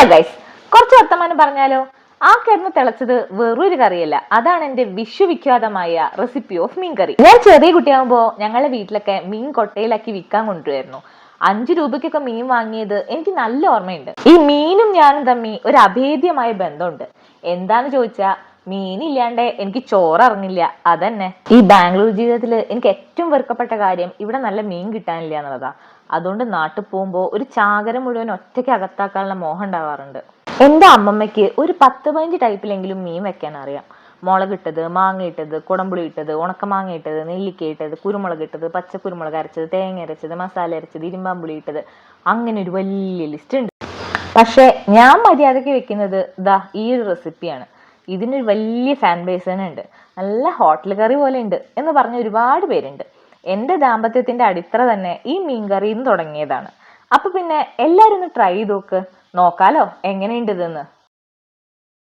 Hello guys കുറച്ച് വർത്തമാനം പറഞ്ഞാലോ? ആ കിടന്ന് തിളച്ചത് വെറൊരു കറിയല്ല. അതാണ് എന്റെ വിശ്വവിഖ്യാതമായ റെസിപ്പി ഓഫ് മീൻ കറി. ഞാൻ ചെറിയ കുട്ടിയാകുമ്പോൾ ഞങ്ങളുടെ വീട്ടിലൊക്കെ മീൻ കൊട്ടയിലാക്കി വിൽക്കാൻ കൊണ്ടുവരുന്നു. അഞ്ചു രൂപയ്ക്കൊക്കെ മീൻ വാങ്ങിയത് എനിക്ക് നല്ല ഓർമ്മയുണ്ട്. ഈ മീനും ഞാനും തമ്മി ഒരു അഭേദ്യമായ ബന്ധമുണ്ട്. എന്താന്ന് ചോദിച്ചാ മീനില്ലാണ്ട് എനിക്ക് ചോറ് ഇറങ്ങില്ല അതന്നെ. ഈ ബാംഗ്ലൂർ ജീവിതത്തിൽ എനിക്ക് ഏറ്റവും വെറുക്കപ്പെട്ട കാര്യം ഇവിടെ നല്ല മീൻ കിട്ടാനില്ല എന്നുള്ളതാ. അതുകൊണ്ട് നാട്ടിൽ പോകുമ്പോൾ ഒരു ചാകര മുഴുവൻ ഒറ്റയ്ക്ക് അകത്താക്കാനുള്ള മോഹം ഉണ്ടാവാറുണ്ട്. എന്റെ അമ്മമ്മയ്ക്ക് ഒരു പത്ത് പതിനഞ്ച് ടൈപ്പിലെങ്കിലും മീൻ വെക്കാൻ അറിയാം. മുളക് ഇട്ടത് മാങ്ങ ഇട്ടത് കുടമ്പുളി ഇട്ടത് ഉണക്കമാങ്ങ ഇട്ടത് നെല്ലിക്ക ഇട്ടത് കുരുമുളക് ഇട്ടത് പച്ച കുരുമുളക് അരച്ചത് തേങ്ങ അരച്ചത് മസാല അരച്ചത് ഇരുമ്പാമ്പുളി ഇട്ടത്. അങ്ങനെ ഒരു വലിയ ലിസ്റ്റ് ഉണ്ട്. പക്ഷേ ഞാൻ മര്യാദയ്ക്ക് വെക്കുന്നത് ദാ ഈ ഒരു റെസിപ്പിയാണ് ഇതിനൊരു വലിയ ഫാൻ ബേസ് തന്നെ ഉണ്ട്. നല്ല ഹോട്ടൽ കറി പോലെ ഉണ്ട് എന്ന് പറഞ്ഞ ഒരുപാട് പേരുണ്ട്. എന്റെ ദാമ്പത്യത്തിന്റെ അടിത്തറ തന്നെ ഈ മീൻ കറിയിൽ നിന്ന് തുടങ്ങിയതാണ്. അപ്പൊ പിന്നെ എല്ലാവരും ഒന്ന് ട്രൈ ചെയ്ത് നോക്ക്. നോക്കാലോ? എങ്ങനെയുണ്ട് ഇതെന്ന്?